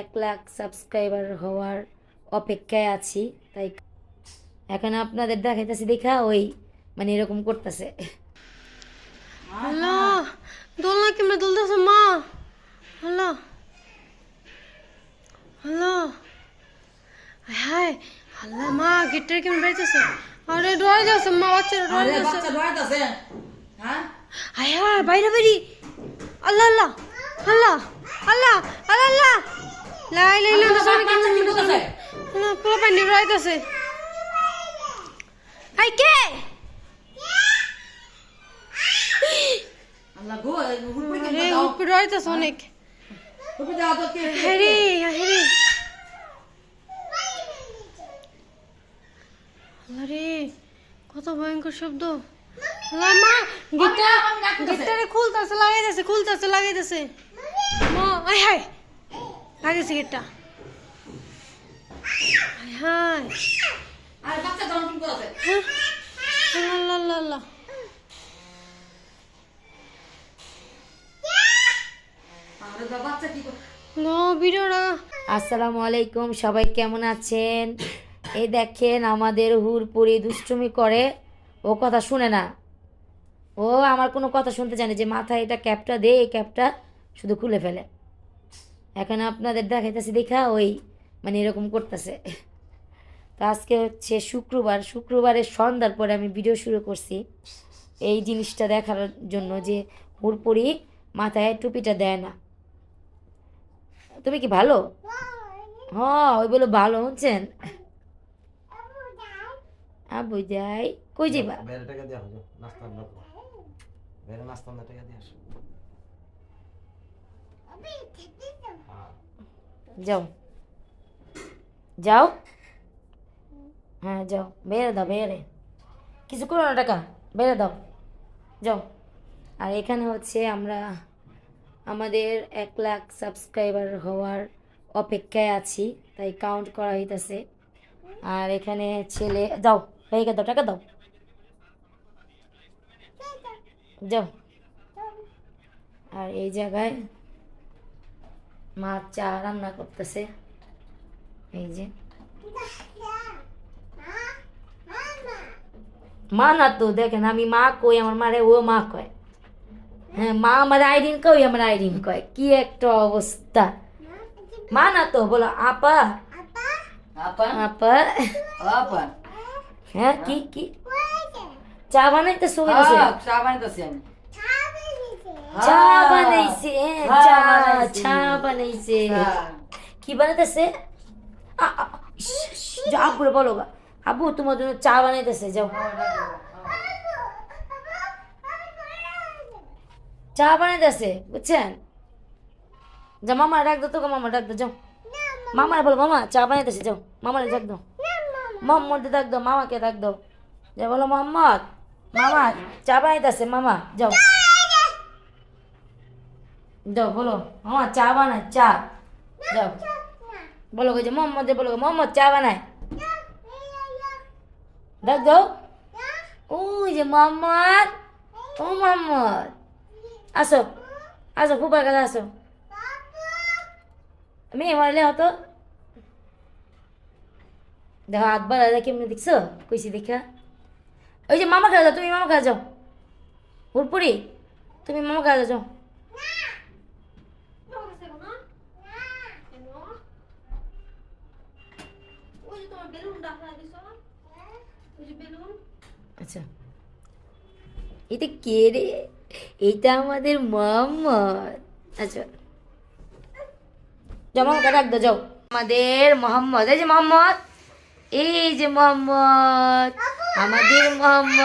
এক লাখ সাবস্ক্রাইবার হওয়ার অপেক্ষায় আছি তাই এখন আপনাদের দেখাইতেছি দেখা ওই মানে এরকম করতেছে। হ্যালো দোলনা কেমনে দুলতেছে মা? হ্যালো হ্যালো হায় হ্যালো মা গিটার কেমন বেড়েছে আরে ডয় যাচ্ছে মা বাচ্চারা যাচ্ছে। হায়? হায় বাইরে বাইরে আল্লাহ আল্লাহ আল্লাহ আল্লাহ আল্লাহ আল্লাহ। লাই লাই লাই না পুরো পানি আই কে? আরে উপরে রয়েছে অনেক। হেরে হেরে আরে কত ভয়ঙ্কর শব্দ। আল্লাহ, মা গিটার গিটারে খুলতেছে লাগাইতেছে খুলতেছে লাগাইতেছে। মা আয় আই হাই হাই হ্যাঁ আল্লাহ আল্লাহ আল্লাহ নো ভিডিওটা আসসালামু আলাইকুম সবাই কেমন আছেন? এই দেখেন আমাদের হুরপুরি দুষ্টুমি করে। ও কথা শুনে না। ও আমার কোনো কথা শুনতে চায় না। যে মাথায় এটা ক্যাপটা দে এই ক্যাপটা শুধু খুলে ফেলে। এখন আপনাদের দেখাইতেছি দেখা ওই মানে এরকম করতেছে। তো আজকে হচ্ছে শুক্রবার, শুক্রবারের সন্ধ্যার পরে আমি ভিডিও শুরু করছি। এই জিনিসটা দেখার জন্য যে হুরপুরি মাথায় টুপিটা দেয় না। তুমি কি ভালো? হ্যাঁ ওই বলো ভালো হচ্ছেন আবু যাই, কই যাবা বেড়ে টাকা দেওয়া হলো নাস্তার লোক বেড়ে নাস্তার টাকা দিয়ে আসো যাও। যাও। হ্যাঁ যাও। বেড়ে দাও, বেড়ে। কিছু করো না, টাকা। বেড়ে দাও। যাও। আর এখানে হচ্ছে আমরা আমাদের এক লাখ সাবস্ক্রাইবার হওয়ার অপেক্ষায় আছি, তাই কাউন্ট করা হইতাছে। আর এখানে ছেলে, যাও হয়ে দাও, টাকা দাও। যাও। আর এই জায়গায় মা চা রান্না করতেছে। এই যে। মা না তো দেখেন আমি মা কই আমার মারে ও মা কয়। হ্যাঁ মা আমার আইরিন কই আমার আইরিন কয়। কি একটা অবস্থা। মা না তো বলো আপা। আপা? আপা। হ্যাঁ কি কি? চা বানাইতে শুয়ে গেছে চা বানাইছে চা চা বানাইছে কি বানাইতেছে আব্বুরে বলো গা আব্বু তোমার জন্য চা বানাইতেছে যাও চা বানাইতেছে বুঝছেন যা মামা ডাক দাও তোকে মামা ডাক দাও যাও মামারে বলো মামা চা বানাইতেছে যাও মামারে ডাক দাও মোহাম্মদ ডাক দাও মামাকে ডাক দাও যা বলো মোহাম্মদ মামা চা বানাইতেছে মামা যাও যাও বলো। মামা চা বানায় চা। যাও বলো যে মোহাম্মদ বলো মোহাম্মদ চা বানায়। ডাক দাও ওই যে মোহাম্মদ ও মোহাম্মদ আসো। আসো ফুপার কাছে আসো। মেয়ে মারলে হতো। দেখো হাত বাড়া কেমনি দেখছ? কইছি দেখা। ওই যে মামা খাওয়া যাও তুমি মামা খাওয়া যাও। হুরপুরি তুমি মামা খাওয়া যাও। আচ্ছা। এটা কে রে? এটা আমাদের মোহাম্মদ। আচ্ছা। জমা মামাকে রাখ যাও। আমাদের মোহাম্মদ, এই যে মোহাম্মদ, এই যে মোহাম্মদ। আমাদের মোহাম্মদ।